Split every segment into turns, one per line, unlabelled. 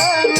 love.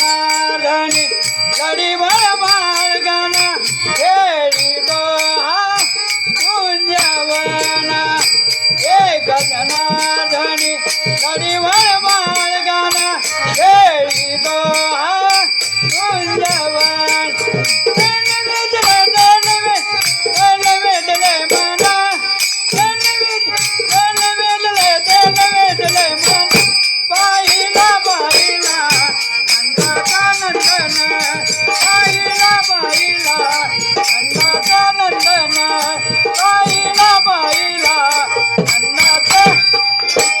ધણી લડી ભર બાળગાના ખેડી દોહા ગુંજવાના એ ગજના ધણી લડી ભર બાળગાના ખેડી દોહા